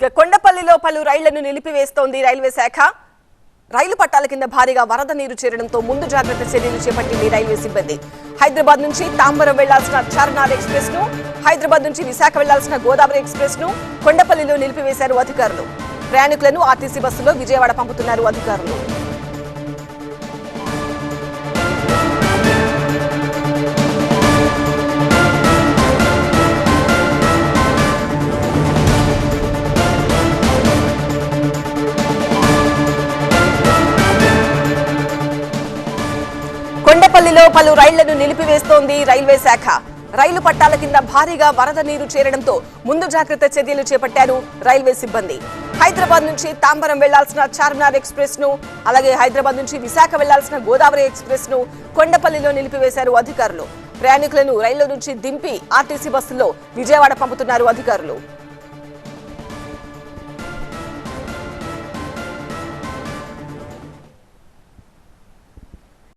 ఇక కొండపల్లిలో పలు రైళ్ళను నిలిపివేస్తోంది రైల్వే శాఖ. రైలు పట్టాల కింద భారీగా వరద నీరు చేరడంతో ముందు జాగ్రత్త చర్యలు చేపట్టింది రైల్వే సిబ్బంది. హైదరాబాద్ నుంచి తాంబరం వెళ్ళాల్సిన చార్నాథ్ ఎక్స్ప్రెస్ను హైదరాబాద్ నుంచి విశాఖ వెళ్ళాల్సిన గోదావరి ఎక్స్ప్రెస్ను కొండపల్లిలో నిలిపివేశారు అధికారులు. ప్రయాణికులను ఆర్టీసీ బస్సులో విజయవాడ పంపుతున్నారు అధికారులు. ఢిల్లీలో పలు రైళ్ళను నిలిపివేస్తోంది రైల్వే శాఖ. రైలు పట్టాల కింద భారీగా వరద నీరు చేరడంతో ముందు జాగ్రత్త చర్యలు చేపట్టారు రైల్వే సిబ్బంది. హైదరాబాద్ నుంచి తాంబరం వెళ్ళాల్సిన చార్మినార్ ఎక్స్ప్రెస్ను అలాగే హైదరాబాద్ నుంచి విశాఖ వెళ్ళాల్సిన గోదావరి ఎక్స్ప్రెస్ను కొండపల్లిలో నిలిపివేశారు అధికారులు. ప్రయాణికులను రైళ్ళ నుంచి దింపి ఆర్టీసీ బస్సుల్లో విజయవాడ పంపుతున్నారు అధికారులు.